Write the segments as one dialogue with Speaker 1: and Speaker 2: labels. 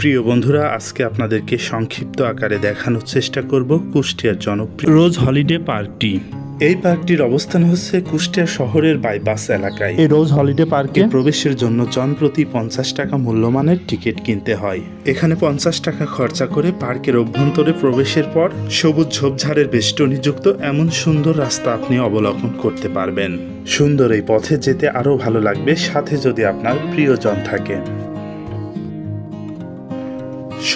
Speaker 1: প্রিয় বন্ধুরা আজকে আপনাদেরকে সংক্ষিপ্ত আকারে দেখানোর চেষ্টা করব কুষ্টিয়ার জনপ্রিয় রোজ হলিডে পার্কটি। এই পার্কটির অবস্থান হচ্ছে কুষ্টিয়া শহরের বাইপাস এলাকায়।
Speaker 2: এই রোজ হলিডে পার্কে
Speaker 1: প্রবেশের জন্য জনপ্রতি পঞ্চাশ টাকা মূল্যমানের টিকিট কিনতে হয়। এখানে পঞ্চাশ টাকা খরচা করে পার্কের অভ্যন্তরে প্রবেশের পর সবুজ ঝোপঝাড়ের বেষ্টনীযুক্ত এমন সুন্দর রাস্তা আপনি অবলোকন করতে পারবেন। সুন্দর এই পথে যেতে আরও ভালো লাগবে সাথে যদি আপনার প্রিয়জন থাকে।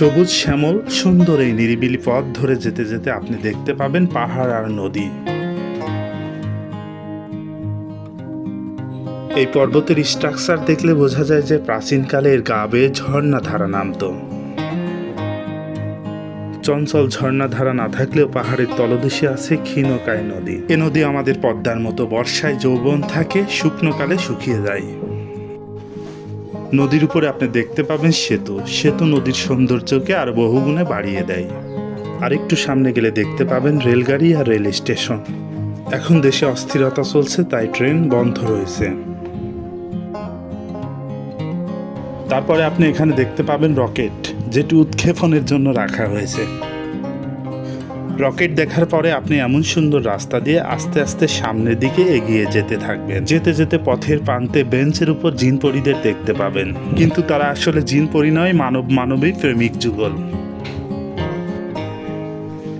Speaker 1: সবুজ, শ্যামল, সুন্দর এই নিরিবিলি পথ ধরে যেতে যেতে আপনি দেখতে পাবেন পাহাড় আর নদী। এই পর্বতের স্ট্রাকচার দেখলে বোঝা যায় যে প্রাচীনকালে এর গা বেয়ে ঝর্ণা ধারা নামতো। চঞ্চল ঝর্ণা ধারা না থাকলেও পাহাড়ের তলদেশে আছে ক্ষীণকায় নদী। এ নদী আমাদের পদ্মার মতো বর্ষায় যৌবন থাকে শুকনোকালে শুকিয়ে যায়। নদীর উপরে আপনি দেখতে পাবেন সেতু। সেতু নদীর সৌন্দর্যকে আর বহুগুণে বাড়িয়ে দেয়। আর একটু সামনে গেলে দেখতে পাবেন রেলগাড়ি আর রেল স্টেশন। এখন দেশে অস্থিরতা চলছে, তাই ট্রেন বন্ধ রয়েছে। তারপরে আপনি এখানে দেখতে পাবেন রকেট, যেটি উৎক্ষেপণের জন্য রাখা হয়েছে। রকেট দেখার পরে আপনি এমন সুন্দর রাস্তা দিয়ে আস্তে আস্তে সামনের দিকে এগিয়ে যেতে থাকবেন। যেতে যেতে পথের প্রান্তে বেঞ্চের উপর জিন পরীদের দেখতে পাবেন। কিন্তু তারা আসলে জিন পরি নয়, মানব মানবিক প্রেমিক যুগল।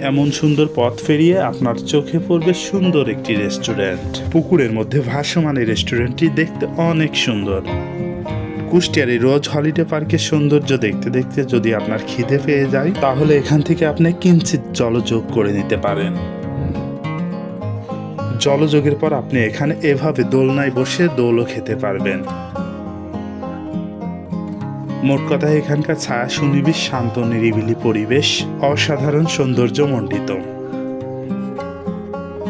Speaker 1: এমন সুন্দর পথ ফেরিয়ে আপনার চোখে পড়বে সুন্দর একটি রেস্টুরেন্ট। পুকুরের মধ্যে ভাসমান এই রেস্টুরেন্টটি দেখতে অনেক সুন্দর। কুষ্টিয়ার রোজ হলিডে পার্কের সৌন্দর্য দেখতে দেখতে যদি আপনার খিদে পেয়ে যায়, তাহলে এখান থেকে আপনি কিঞ্চিত জলযোগ করে নিতে পারেন। জলযোগের পর আপনি এখানে এভাবে দোলনায় বসে দোলও খেতে পারবেন। মোট কথা, এখানকার ছায়া সুনিবিড় শান্ত, নিরিবিলি পরিবেশ, অসাধারণ সৌন্দর্য মণ্ডিত।